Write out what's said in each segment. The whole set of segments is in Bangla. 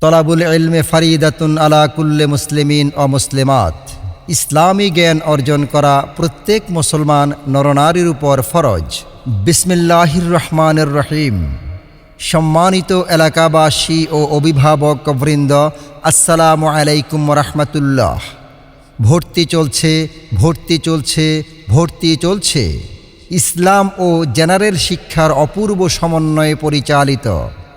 তলাবুল ইলমে ফারিদাতুন আলা কুল্লে মুসলিমিন ও মুসলিমাত। ইসলামী জ্ঞান অর্জন করা প্রত্যেক মুসলমান নরনারীর উপর ফরজ। বিসমিল্লাহির রহমানের রহিম। সম্মানিত এলাকাবাসী ও অভিভাবক বৃন্দ, আসসালামু আলাইকুম রহমতুল্লাহ। ভর্তি চলছে ভর্তি চলছে ভর্তি চলছে। ইসলাম ও জেনারেল শিক্ষার অপূর্ব সমন্বয়ে পরিচালিত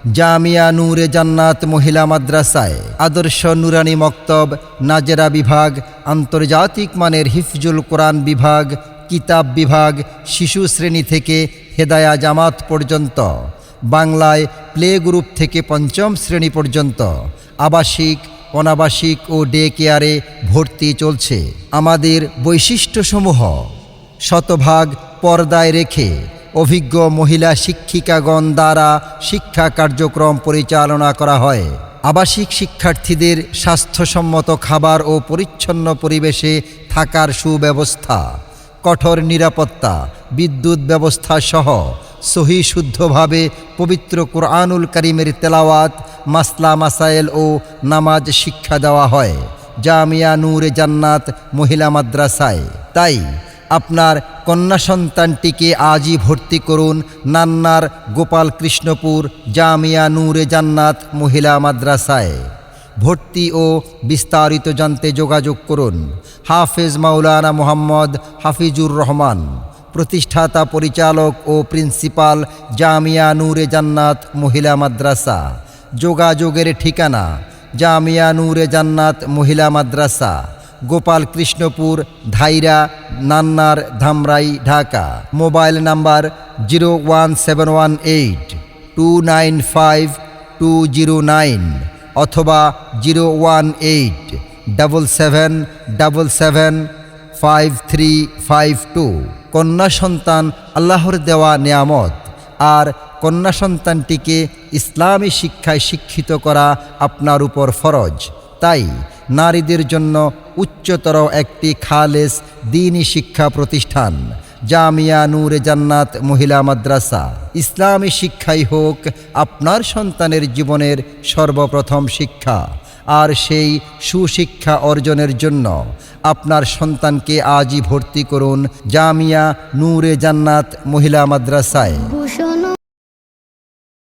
জামিয়া নূরে জান্নাত মহিলা মাদ্রাসায় আদর্শ নুরানি মক্তব, নাজেরা বিভাগ, আন্তর্জাতিক মানের হিফজুল কোরআন বিভাগ, কিতাব বিভাগ, শিশু শ্রেণি থেকে হেদায়া জামাত পর্যন্ত, বাংলায় প্লে গ্রুপ থেকে পঞ্চম শ্রেণি পর্যন্ত, আবাসিক, অনাবাসিক ও ডে কেয়ারে ভর্তি চলছে। আমাদের বৈশিষ্ট্যসমূহ শতভাগ পর্দায় রেখে অভিজ্ঞ মহিলা শিক্ষিকাগণ দ্বারা শিক্ষা কার্যক্রম পরিচালনা করা হয়। আবাসিক শিক্ষার্থীদের স্বাস্থ্যসম্মত খাবার ও পরিচ্ছন্ন পরিবেশে থাকার সুব্যবস্থা, কঠোর নিরাপত্তা, বিদ্যুৎ ব্যবস্থা সহ সহি শুদ্ধভাবে পবিত্র কোরআনুল করিমের তেলাওয়াত, মাসলা মাসাইল ও নামাজ শিক্ষা দেওয়া হয়। জামিয়া নূরে জান্নাত মহিলা মাদ্রাসায়। তাই আপনার কন্যা সন্তানটিকে আজই ভর্তি করুন নান্নার গোপাল কৃষ্ণপুর জামিয়া নূরে জান্নাত মহিলা মাদ্রাসায়। ভর্তি ও বিস্তারিত জানতে যোগাযোগ করুন হাফেজ মাওলানা মোহাম্মদ হাফিজুর রহমান, প্রতিষ্ঠাতা পরিচালক ও প্রিন্সিপাল জামিয়া নূরে জান্নাত মহিলা মাদ্রাসা। যোগাযোগের ঠিকানা জামিয়া নূরে জান্নাত মহিলা মাদ্রাসা। Gopal Krishnapur, Dhaira, Nannar, Dhamrai, Dhaka. Mobile number zero one seven one eight two nine five two zero nine অথবা zero one eight double seven double seven five three five two. কন্যা সন্তান আল্লাহর দেওয়া নিয়ামত আর কন্যা সন্তানটিকে ইসলামী শিক্ষায় শিক্ষিত করা আপনার উপর ফরজ। তাই নারীদের জন্য উচ্চতর একটি খালেস দিনী শিক্ষা প্রতিষ্ঠান, জামিয়া নূরে জান্নাত মহিলা মাদ্রাসা। ইসলামী শিক্ষাই হোক আপনার সন্তানের জীবনের সর্বপ্রথম শিক্ষা, আর সেই সুশিক্ষা অর্জনের জন্য আপনার সন্তানকে আজই ভর্তি করুন জামিয়া নূরে জান্নাত মহিলা মাদ্রাসায়।